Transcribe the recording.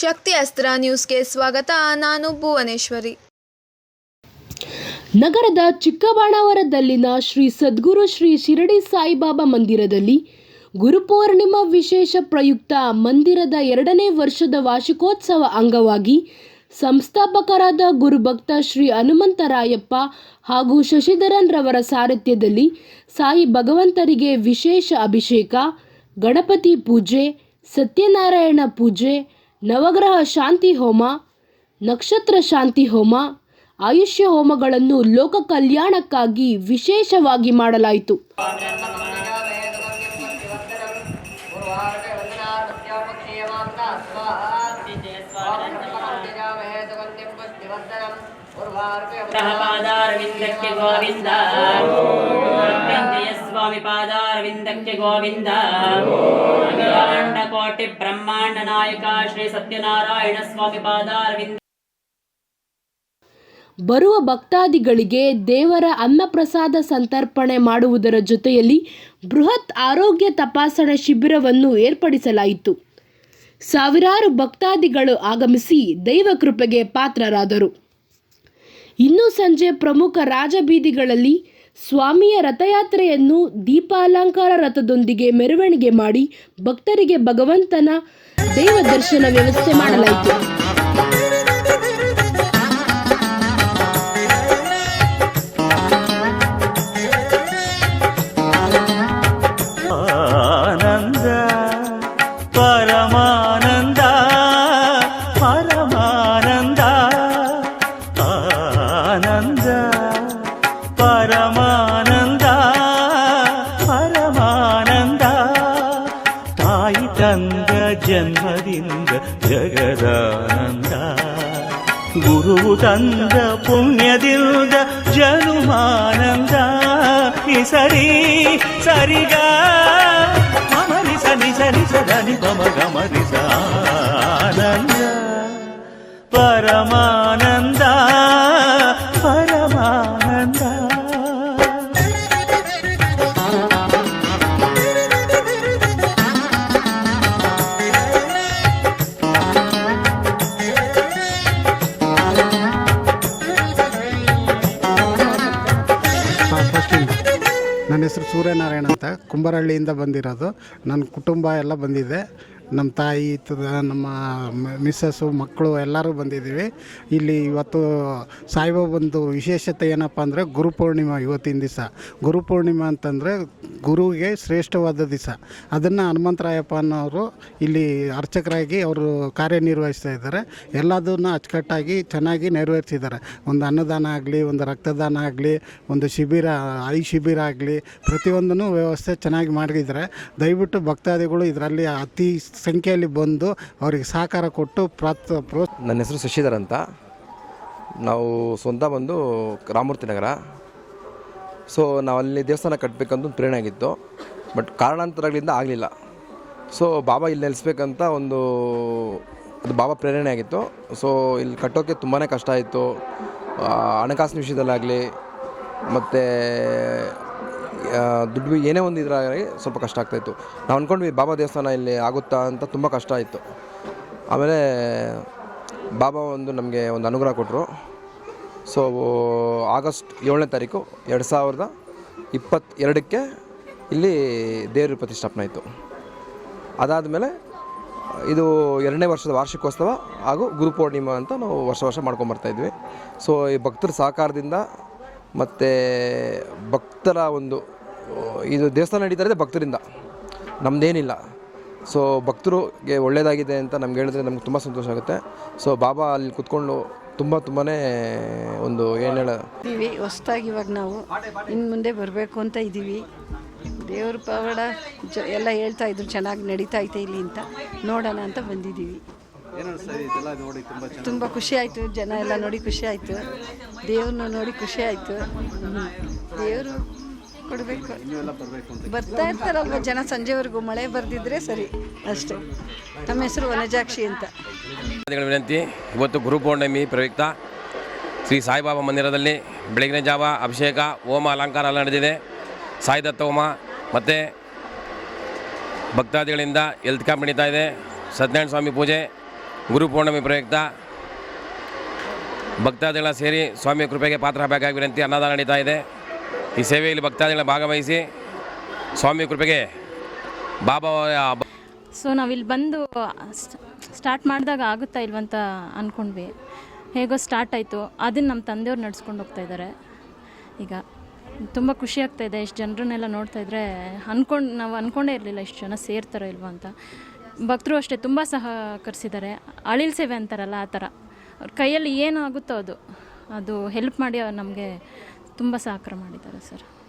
ಶಕ್ತಿ ಅಸ್ತ್ರ ನ್ಯೂಸ್ಗೆ ಸ್ವಾಗತ. ನಾನು ಭುವನೇಶ್ವರಿ. ನಗರದ ಚಿಕ್ಕಬಾಣಾವರದಲ್ಲಿನ ಶ್ರೀ ಸದ್ಗುರು ಶ್ರೀ ಶಿರಡಿ ಸಾಯಿಬಾಬಾ ಮಂದಿರದಲ್ಲಿ ಗುರುಪೌರ್ಣಿಮಾ ವಿಶೇಷ ಪ್ರಯುಕ್ತ ಮಂದಿರದ ಎರಡನೇ ವರ್ಷದ ವಾರ್ಷಿಕೋತ್ಸವ ಅಂಗವಾಗಿ ಸಂಸ್ಥಾಪಕರಾದ ಗುರುಭಕ್ತ ಶ್ರೀ ಹನುಮಂತರಾಯಪ್ಪ ಹಾಗೂ ಶಶಿಧರನ್ ರವರ ಸಾರಥ್ಯದಲ್ಲಿ ಸಾಯಿ ಭಗವಂತರಿಗೆ ವಿಶೇಷ ಅಭಿಷೇಕ, ಗಣಪತಿ ಪೂಜೆ, ಸತ್ಯನಾರಾಯಣ ಪೂಜೆ ನವಗ್ರಹ ಶಾಂತಿ ಹೋಮ ನಕ್ಷತ್ರ ಶಾಂತಿ ಹೋಮ ಆಯುಷ್ಯ ಹೋಮಗಳನ್ನು ಲೋಕ ಕಲ್ಯಾಣಕ್ಕಾಗಿ ವಿಶೇಷವಾಗಿ ಮಾಡಲಾಯಿತು. ಗೋವಿಂದ. ಸ್ವಾಮಿ ಗೋವಿಂದ. ಕೋಟಿ ಬ್ರಹ್ಮಾಂಡ ನಾಯಕ ಶ್ರೀ ಸತ್ಯನಾರಾಯಣ ಸ್ವಾಮಿ ಪಾದಾರವಿಂದ ಬರುವ ಭಕ್ತಾದಿಗಳಿಗೆ ದೇವರ ಅನ್ನಪ್ರಸಾದ ಸಂತರ್ಪಣೆ ಮಾಡುವುದರ ಜೊತೆಯಲ್ಲಿ ಬೃಹತ್ ಆರೋಗ್ಯ ತಪಾಸಣಾ ಶಿಬಿರವನ್ನು ಏರ್ಪಡಿಸಲಾಯಿತು. ಸಾವಿರಾರು ಭಕ್ತಾದಿಗಳು ಆಗಮಿಸಿ ದೈವ ಕೃಪೆಗೆ ಪಾತ್ರರಾದರು. ಇನ್ನು ಸಂಜೆ ಪ್ರಮುಖ ರಾಜಬೀದಿಗಳಲ್ಲಿ ಸ್ವಾಮಿಯ ರಥಯಾತ್ರೆಯನ್ನು ದೀಪಾಲಂಕಾರ ರಥದೊಂದಿಗೆ ಮೆರವಣಿಗೆ ಮಾಡಿ ಭಕ್ತರಿಗೆ ಭಗವಂತನ ದೇವ ದರ್ಶನ ವ್ಯವಸ್ಥೆ ಮಾಡಲಾಯಿತು. ಆನಂದ ತಂದ ಪುಣ್ಯದಿಂದ ಜನುಮಾನಂದ ಈ ಸರಿ ಸರಿಗ ಮಮರಿ ಸನಿ ಸರಿ ಸದನಿ ಪಮ ಗಮರಿಸ ಆನಂದ ಪರಮಾನಂದ ಸೂರ್ಯನಾರಾಯಣ ಅಂತ ಕುಂಬರಹಳ್ಳಿಯಿಂದ ಬಂದಿರೋದು. ನನ್ನ ಕುಟುಂಬ ಎಲ್ಲ ಬಂದಿದೆ. ನಮ್ಮ ತಾಯಿ ಇತ್ತದ ನಮ್ಮ ಮಿಸ್ಸಸ್ಸು, ಮಕ್ಕಳು ಎಲ್ಲರೂ ಬಂದಿದ್ದೀವಿ. ಇಲ್ಲಿ ಇವತ್ತು ಸಾಯಿಬಾಬಂದು ವಿಶೇಷತೆ ಏನಪ್ಪ ಅಂದರೆ ಗುರುಪೂರ್ಣಿಮಾ ಇವತ್ತಿನ ದಿವಸ. ಗುರುಪೂರ್ಣಿಮಾ ಅಂತಂದರೆ ಗುರುವಿಗೆ ಶ್ರೇಷ್ಠವಾದ ದಿವಸ. ಅದನ್ನು ಹನುಮಂತರಾಯಪ್ಪ ಅನ್ನೋರು ಇಲ್ಲಿ ಅರ್ಚಕರಾಗಿ ಅವರು ಕಾರ್ಯನಿರ್ವಹಿಸ್ತಾ ಇದ್ದಾರೆ. ಎಲ್ಲದನ್ನ ಅಚ್ಚುಕಟ್ಟಾಗಿ ಚೆನ್ನಾಗಿ ನೆರವೇರಿಸಿದ್ದಾರೆ. ಒಂದು ಅನ್ನದಾನ ಆಗಲಿ, ಒಂದು ರಕ್ತದಾನ ಆಗಲಿ, ಒಂದು ಶಿಬಿರ, ಐ ಶಿಬಿರ ಆಗಲಿ, ಪ್ರತಿಯೊಂದನ್ನು ವ್ಯವಸ್ಥೆ ಚೆನ್ನಾಗಿ ಮಾಡಿದ್ದಾರೆ. ದಯವಿಟ್ಟು ಭಕ್ತಾದಿಗಳು ಇದರಲ್ಲಿ ಅತಿ ಸಂಖ್ಯೆಯಲ್ಲಿ ಬಂದು ಅವರಿಗೆ ಸಹಕಾರ ಕೊಟ್ಟು ಪ್ರಾತ್ ಪ್ರೋ ನನ್ನ ಹೆಸರು ಶಶಿಧರ್ ಅಂತ. ನಾವು ಸ್ವಂತ ಬಂದು ರಾಮೂರ್ತಿ ನಗರ. ಸೊ ನಾವು ಅಲ್ಲಿ ದೇವಸ್ಥಾನ ಕಟ್ಟಬೇಕಂತ ಒಂದು ಪ್ರೇರಣೆ ಆಗಿತ್ತು. ಬಟ್ ಕಾರಣಾಂತರಗಳಿಂದ ಆಗಲಿಲ್ಲ. ಸೊ ಬಾಬಾ ಇಲ್ಲಿ ನೆಲೆಸ್ಬೇಕಂತ ಒಂದು, ಅದು ಬಾಬಾ ಪ್ರೇರಣೆ ಆಗಿತ್ತು. ಸೊ ಇಲ್ಲಿ ಕಟ್ಟೋಕ್ಕೆ ತುಂಬಾ ಕಷ್ಟ ಆಯಿತು. ಹಣಕಾಸಿನ ವಿಷಯದಲ್ಲಾಗಲಿ, ಮತ್ತು ದುಡ್ಡು ಏನೇ ಒಂದು ಇದ್ರಾಗಲಿ ಸ್ವಲ್ಪ ಕಷ್ಟ ಆಗ್ತಾಯಿತ್ತು ನಾವು ಅಂದ್ಕೊಂಡ್ವಿ ಬಾಬಾ ದೇವಸ್ಥಾನ ಇಲ್ಲಿ ಆಗುತ್ತಾ ಅಂತ ತುಂಬ ಕಷ್ಟ ಆಯಿತು ಆಮೇಲೆ ಬಾಬಾ ಒಂದು ನಮಗೆ ಒಂದು ಅನುಗ್ರಹ ಕೊಟ್ಟರು ಸೊ ಆಗಸ್ಟ್ ಏಳನೇ ತಾರೀಕು ಎರಡು ಸಾವಿರದ ಇಪ್ಪತ್ತೆರಡಕ್ಕೆ ಇಲ್ಲಿ ದೇವ್ರ ಪ್ರತಿಷ್ಠಾಪನೆ ಆಯಿತು. ಅದಾದಮೇಲೆ ಇದು ಎರಡನೇ ವರ್ಷದ ವಾರ್ಷಿಕೋತ್ಸವ ಹಾಗೂ ಗುರುಪೂರ್ಣಿಮಾ ಅಂತ ನಾವು ವರ್ಷ ವರ್ಷ ಮಾಡ್ಕೊಂಬರ್ತಾಯಿದ್ವಿ ಸೊ ಈ ಭಕ್ತರ ಸಹಕಾರದಿಂದ ಮತ್ತು ಭಕ್ತರ ಒಂದು, ಇದು ದೇವಸ್ಥಾನ ನಡೀತಾ ಇದೆ ಭಕ್ತರಿಂದ. ನಮ್ಮದೇನಿಲ್ಲ ಸೊ ಭಕ್ತರಿಗೆ ಒಳ್ಳೆಯದಾಗಿದೆ ಅಂತ ನಮ್ಗೆ ಹೇಳಿದ್ರೆ ನಮ್ಗೆ ತುಂಬ ಸಂತೋಷ ಆಗುತ್ತೆ. ಸೊ ಬಾಬಾ ಅಲ್ಲಿ ಕುತ್ಕೊಂಡು ತುಂಬ ತುಂಬಾ ಒಂದು ಏನು ಹೇಳ ಇದ್ದೀವಿ ಇವಾಗ ನಾವು. ಇನ್ನು ಮುಂದೆ ಬರಬೇಕು ಅಂತ ಇದ್ದೀವಿ. ದೇವ್ರ ಪವಾಡ ಎಲ್ಲ ಹೇಳ್ತಾ ಇದ್ರು, ಚೆನ್ನಾಗಿ ನಡೀತಾ ಐತೆ ಇಲ್ಲಿ ಅಂತ. ನೋಡೋಣ ಅಂತ ಬಂದಿದ್ದೀವಿ. ತುಂಬ ಖುಷಿ ಆಯಿತು. ಜನ ಎಲ್ಲ ನೋಡಿ ಖುಷಿ ಆಯಿತು. ದೇವ್ರನ್ನ ನೋಡಿ ಖುಷಿ ಆಯಿತು. ದೇವರು ಕೊಡಬೇಕು. ಬರ್ತಾ ಇರ್ತಾರಲ್ವ ಜನ? ಸಂಜೆವರೆಗೂ ಮಳೆ ಬರ್ದಿದ್ರೆ ಸರಿ. ಅಷ್ಟೇ. ನಮ್ಮ ಹೆಸರು ವನಜಾಕ್ಷಿ ಅಂತ. ವಿನಂತಿ. ಇವತ್ತು ಗುರುಪೌರ್ಣಮಿ ಪ್ರಯುಕ್ತ. ಶ್ರೀ ಸಾಯಿಬಾಬಾ ಮಂದಿರದಲ್ಲಿ ಬೆಳಗಿನ ಜಾವ ಅಭಿಷೇಕ ಹೋಮ ಅಲಂಕಾರ ಎಲ್ಲ ನಡೆದಿದೆ. ಸಾಯಿದತ್ತ ಹೋಮ ಮತ್ತು ಭಕ್ತಾದಿಗಳಿಂದ ಎಲ್ತ್ ಕ್ಯಾಂಪ್ ನಡೀತಾ ಇದೆ. ಸತ್ಯನಾರಾಯಣ ಸ್ವಾಮಿ ಪೂಜೆ. ಗುರು ಪೌರ್ಣಮಿ ಪ್ರಯುಕ್ತ. ಭಕ್ತಾದಿಗಳ ಸೇರಿ ಸ್ವಾಮಿಯ ಕೃಪೆಗೆ ಪಾತ್ರ ಬೇಕಾಗಿ ವಿನಂತಿ ಅನ್ನದಾನ ನಡೀತಾ ಇದೆ. ಈ ಸೇವೆಯಲ್ಲಿ ಭಕ್ತಾದಿಗಳ ಭಾಗವಹಿಸಿ ಸ್ವಾಮಿಯ ಕೃಪೆಗೆ ಬಾಬಾ ಸೊ ನಾವಿಲ್ಲಿ ಬಂದು ಸ್ಟಾರ್ಟ್ ಮಾಡಿದಾಗ ಆಗುತ್ತಾ ಇಲ್ವಂತ ಅಂದ್ಕೊಂಡ್ವಿ ಹೇಗೋ ಸ್ಟಾರ್ಟ್ ಆಯಿತು. ಅದನ್ನು ನಮ್ಮ ತಂದೆಯವ್ರು ನಡ್ಸ್ಕೊಂಡು ಹೋಗ್ತಾ ಇದ್ದಾರೆ. ಈಗ ತುಂಬ ಖುಷಿ ಆಗ್ತಾ ಇದೆ. ಇಷ್ಟು ಜನರನ್ನೆಲ್ಲ ನೋಡ್ತಾ ಇದ್ರೆ ಅಂದ್ಕೊಂಡು ನಾವು ಅಂದ್ಕೊಂಡೇ ಇರಲಿಲ್ಲ ಇಷ್ಟು ಜನ ಸೇರ್ತಾರೋ ಇಲ್ವೋ ಅಂತ. ಭಕ್ತರು ಅಷ್ಟೇ ತುಂಬ ಸಹಕರಿಸಿದ್ದಾರೆ ಅಳಿಲ್ ಸೇವೆ ಅಂತಾರಲ್ಲ ಆ ಥರ ಅವ್ರ ಕೈಯಲ್ಲಿ ಏನು ಆಗುತ್ತೋ ಅದು. ಅದು ಹೆಲ್ಪ್ ಮಾಡಿ ಅವ್ರು ನಮಗೆ ತುಂಬ ಸಹಕಾರ ಮಾಡಿದ್ದಾರೆ ಸರ್.